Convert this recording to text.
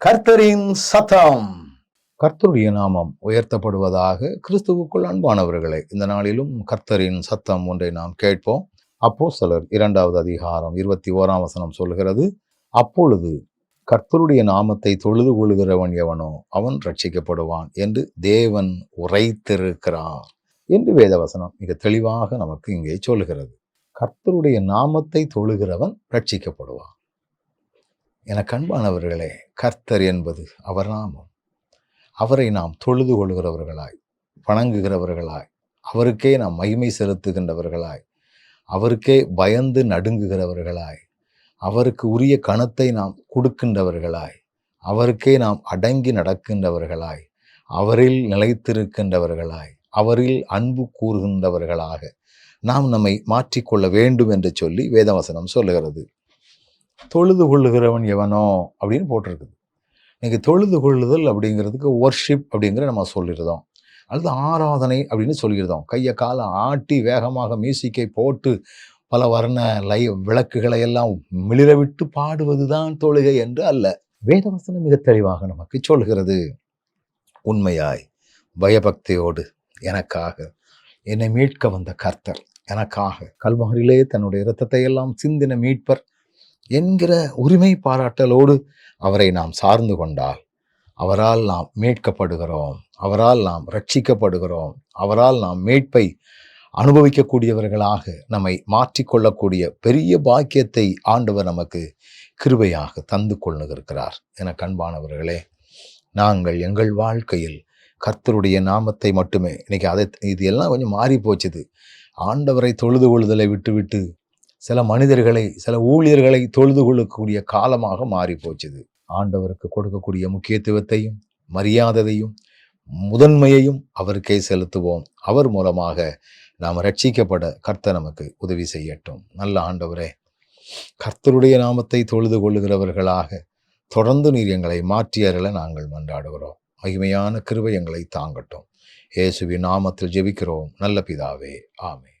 கர்த்தரின் சத்தம். கர்த்தருடைய நாமம் உயர்த்தப்படுவதாக கிறிஸ்துவுக்குள் அன்பானவர்களே இந்த நாளிலும் கர்த்தரின் சத்தம் ஒன்றை நாம் கேட்போம். அப்போ சிலர் இரண்டாவது அதிகாரம் இருபத்தி ஓராம் வசனம் சொல்கிறது அப்பொழுது கர்த்தருடைய நாமத்தை தொழுது கொள்கிறவன் எவனோ அவன் ரட்சிக்கப்படுவான் என்று தேவன் உரைத்திருக்கிறார். என்று வேதவசனம் மிக தெளிவாக நமக்கு இங்கே சொல்கிறது கர்த்தருடைய நாமத்தை தொழுகிறவன் ரட்சிக்கப்படுவான் எனக்கு கண்பானவர்களே கர்த்தர் என்பது அவர் நாமம். அவரை நாம் தொழுது கொள்கிறவர்களாய் வணங்குகிறவர்களாய் அவருக்கே நாம் மகிமை செலுத்துகின்றவர்களாய் அவருக்கே பயந்து நடுங்குகிறவர்களாய் அவருக்கு உரிய கணத்தை நாம் கொடுக்கின்றவர்களாய் அவருக்கே நாம் அடங்கி நடக்கின்றவர்களாய் அவரில் நிலைத்திருக்கின்றவர்களாய் அவரில் அன்பு கூறுகின்றவர்களாக நாம் நம்மை மாற்றிக்கொள்ள வேண்டும் என்று சொல்லி வேதவசனம் சொல்லுகிறது. தொழுது கொள்ளுகிறவன் எவனோ அப்படின்னு போட்டிருக்குது. இன்னைக்கு தொழுது கொள்ளுதல் அப்படிங்கிறதுக்கு ஒர்ஷிப் அப்படிங்கிற நம்ம சொல்லியிருந்தோம் அல்லது ஆராதனை அப்படின்னு சொல்லியிருந்தோம் கையை காலை ஆட்டி வேகமாக மியூசிக்கை போட்டு பல வர்ண லை விளக்குகளை எல்லாம் மிளிர விட்டு பாடுவதுதான் தொழுகை என்று அல்ல. வேதவசனம் மிக தெளிவாக நமக்கு சொல்கிறது உண்மையாய் பயபக்தியோடு எனக்காக என்னை மீட்க வந்த கர்த்தர். எனக்காக கல்வாரிலே தன்னுடைய இரத்தத்தை எல்லாம் சிந்தின மீட்பர் என்கிற உரிமை பாராட்டலோடு அவரை நாம் சார்ந்து கொண்டால் அவரால் நாம் மீட்கப்படுகிறோம் அவரால் நாம் ரட்சிக்கப்படுகிறோம் அவரால் நாம் மீட்பை அனுபவிக்கக்கூடியவர்களாக நம்மை மாற்றிக்கொள்ளக்கூடிய பெரிய பாக்கியத்தை ஆண்டவர் நமக்கு கிருபையாக தந்து கொள்ளுகிறார் என கண்பானவர்களே நாங்கள் எங்கள் வாழ்க்கையில் கர்த்தருடைய நாமத்தை மட்டுமே இன்னைக்கு அதை இது எல்லாம் கொஞ்சம் மாறி போச்சுது ஆண்டவரை தொழுது கொள்ளுதலை விட்டுவிட்டு சில மனிதர்களை சில ஊழியர்களை தொழுது கொள்ளக்கூடிய காலமாக மாறி போச்சுது ஆண்டவருக்கு கொடுக்கக்கூடிய முக்கியத்துவத்தையும் மரியாதையும் முதன்மையையும் அவருக்கே செலுத்துவோம். அவர் மூலமாக நாம் ரட்சிக்கப்பட கர்த்தர் நமக்கு உதவி செய்யட்டும். நல்ல ஆண்டவரே கர்த்தருடைய நாமத்தை தொழுது கொள்ளுகிறவர்களாக தொடர்ந்து நீர் எங்களை மாற்றியறல நாங்கள் மன்றாடுகிறோம். மகிமையான கிருவை எங்களை தாங்கட்டும். இயேசுவின் நாமத்தில் ஜெபிக்கிறோம். நல்ல பிதாவே ஆமே